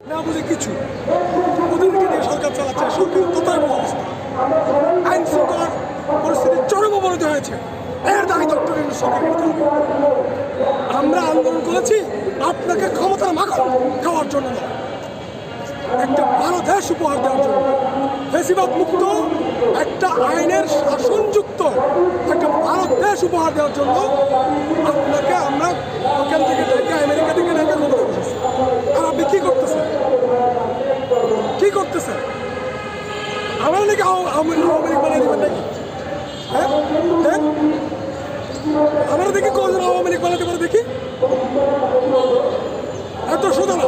না বুঝে কিছু। ওদেরকে দিয়ে সরকার চালাচ্ছে সরকার ততই অবস্থা। আইন শৃঙ্খলার পরিস্থিতি চরম অবনতি হয়েছে। এর দাবি ডক্টর সরকার আমরা আন্দোলন করেছি, আপনাকে ক্ষমতার মাখন খাওয়ার জন্য নয়। একটা ভালো দেশ উপহার দেওয়ার জন্য। বেশিরভাগ মুক্ত, একটা আইনের শাসনযুক্ত, একটা ভালো দেশ উপহার দেওয়ার জন্য আপনাকে আমরা ওখান থেকে ডেকে আমেরিকা থেকে ডেকে ক্ষমতা বসেছি আর আপনি কি করতেছেন কি করতেছেন আমরা নাকি আওয়া- আওয়ামী লীগ বানিয়ে দেবেন নাকি? হ্যাঁ? হ্যাঁ? আমরা দেখি কজন আওয়ামী লীগ বানাতে পারে দেখি? এত সোজা না।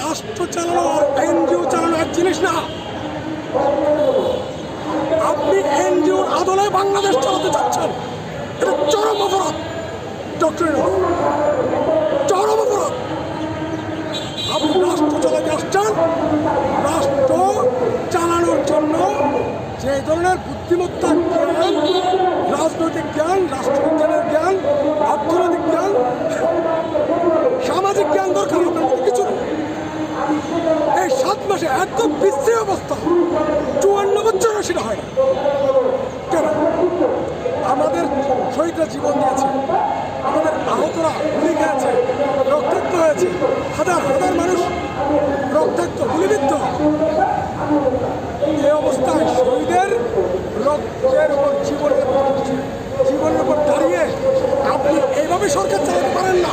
রাষ্ট্র চালানো আর এনজিও চালানো এক জিনিস না। আপনি এনজিওর আদলে বাংলাদেশ চালাতে চাচ্ছেন। এটা চরম অপরাধ। ডক্টর চরম অপরাধ আপনি রাষ্ট্র চালাতে আসছেন রাষ্ট্র চালানোর জন্য যে ধরনের বুদ্ধিমত্তা জ্ঞান রাজনৈতিক জ্ঞান রাষ্ট্রবিজ্ঞানের জ্ঞান অর্থনৈতিক জ্ঞান সামাজিক জ্ঞান দরকার আপনার মধ্যে কিছু নেই এই মাসে বিশ্রী অবস্থা। চুয়ান্ন বছরও সেটা হয়। কেন? আমাদের শহীদরা জীবন দিয়েছে। আমাদের আহতরা গুলি খেয়েছে, রক্তাক্ত হয়েছে। হাজার হাজার মানুষ রক্তাক্ত, গুলিবিদ্ধ। এই অবস্থায় শহীদের রক্তের উপর জীবনের জীবনের উপর দাঁড়িয়ে আপনি এইভাবে সরকার চালাতে পারেন না।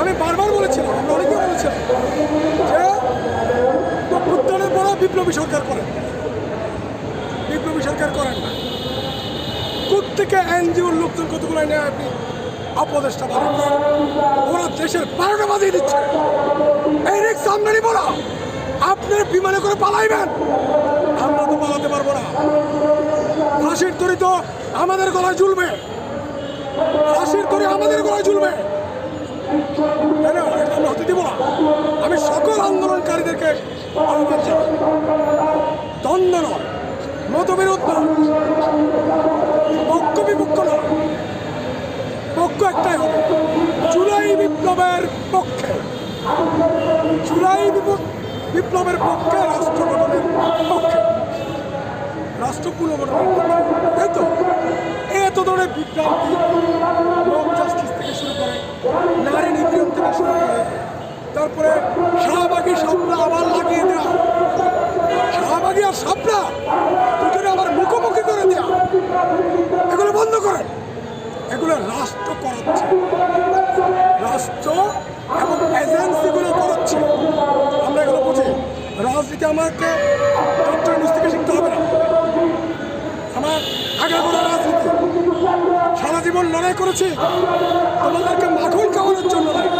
আমি বারবার বলেছিলাম, আমরা অনেকে বলেছিলাম যে বিপ্লবী সরকার করেন। বিপ্লবী সরকার করেন না। প্রত্যেকে এনজিওর লোকজন কতগুলো নেয় আপনি? অপদেশটা বাড়ান ওরা দেশের বারোটা বাজিয়ে দিচ্ছে। এই রিক্স আমদানি বলা। আপনার বিমানে করে পালাইবেন। আমরা তো পালাতে পারব না। ফাঁসির তরি তো আমাদের গলায় ঝুলবে। ফাঁসির তরি আমাদের গলায় ঝুলবে। আমরা হতে দিব না আমি সকল আন্দোলনকারীদেরকে আহ্বান জানাই। দ্বন্দ্ব নয়, মতবিরোধ নয়, পক্ষ বিপক্ষ নয়। পক্ষ একটাই হবে, জুলাই বিপ্লবের পক্ষে। জুলাই বিপ- বিপ্লবের পক্ষে রাষ্ট্র গঠনের পক্ষে। রাষ্ট্র পুনর্গঠনের পক্ষে। এত ধরনের বিভ্রান্তি। নারী নিপীড়ন থেকে তারপরে শাহবাগী সাপলা আবার লাগিয়ে দেওয়া শাহবাগী আর সাপলা দুজনে আবার মুখোমুখি করে দেওয়া এগুলো বন্ধ করেন। এগুলো রাষ্ট্র করাচ্ছে। রাষ্ট্র এবং এজেন্সিগুলো করাচ্ছে। আমরা এগুলো বুঝি। রাজনীতি আমাকে ডক্টর নিউজ থেকে শিখতে হবে না। আমার আগে জীবন লড়াই করেছি, তোমাদেরকে মাখন খাওয়ানোর জন্য নয়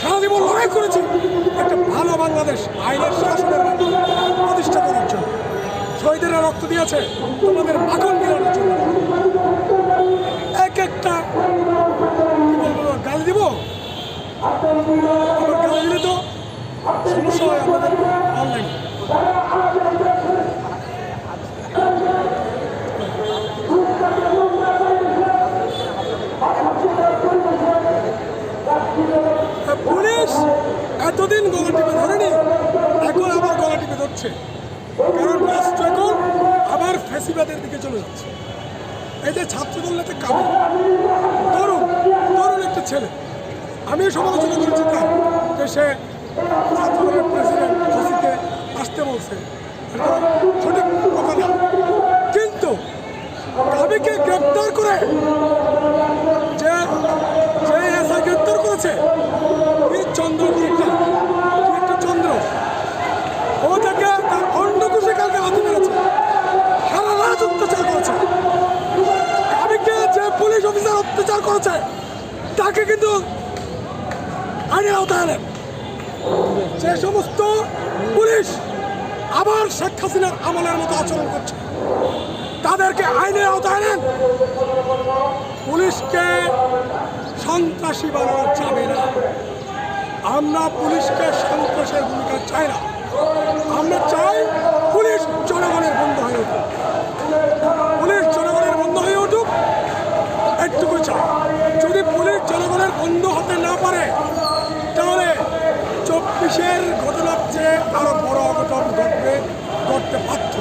সারা জীবন লড়াই করেছি একটা ভালো বাংলাদেশ আইনের শাসনের প্রতিষ্ঠা করার জন্য। শহীদেরা রক্ত দিয়েছে তোমাদের মাখন খেলানোর জন্য এক একটা কি বলব গালি দিব আমার গালি দিলে তো সমস্যা হয় আমাদের অনলাইনে পুলিশ এতদিন গলা টিপে ধরেনি, এখন আবার গলা টিপে ধরছে। কারণ রাষ্ট্র এখন আবার ফ্যাসিবাদের দিকে চলে যাচ্ছে। এই যে ছাত্রদল নেতা কাবু তরুণ তরুণ একটা ছেলে। আমি সমালোচনা করেছি তার যে সে ছাত্রদলের প্রেসিডেন্ট ওসিকে আসতে বলছে। সঠিক কথা না। কিন্তু কাবিকে গ্রেপ্তার করে যে যে এসআই গ্রেপ্তার করেছে এই চন্দ্র কি একটা কি একটা চন্দ্র ও তাকে তার অন্ডকুশে কালকে হাতে মেরেছে সারা রাত অত্যাচার করেছে কাবিকে যে পুলিশ অফিসার অত্যাচার করেছে তাকে কিন্তু আইনের আওতায় আনেন যে সমস্ত পুলিশ আবার শেখ হাসিনার আমলের মতো আচরণ করছে, তাদেরকে আইনের আওতায় আনেন। পুলিশকে সন্ত্রাসী বানানো যাবে না। আমরা পুলিশকে সন্ত্রাসের ভূমিকা চাই না। আমরা চাই পুলিশের ঘটনার চেয়ে আরও বড় অঘটন ঘটবে ঘটতে পারত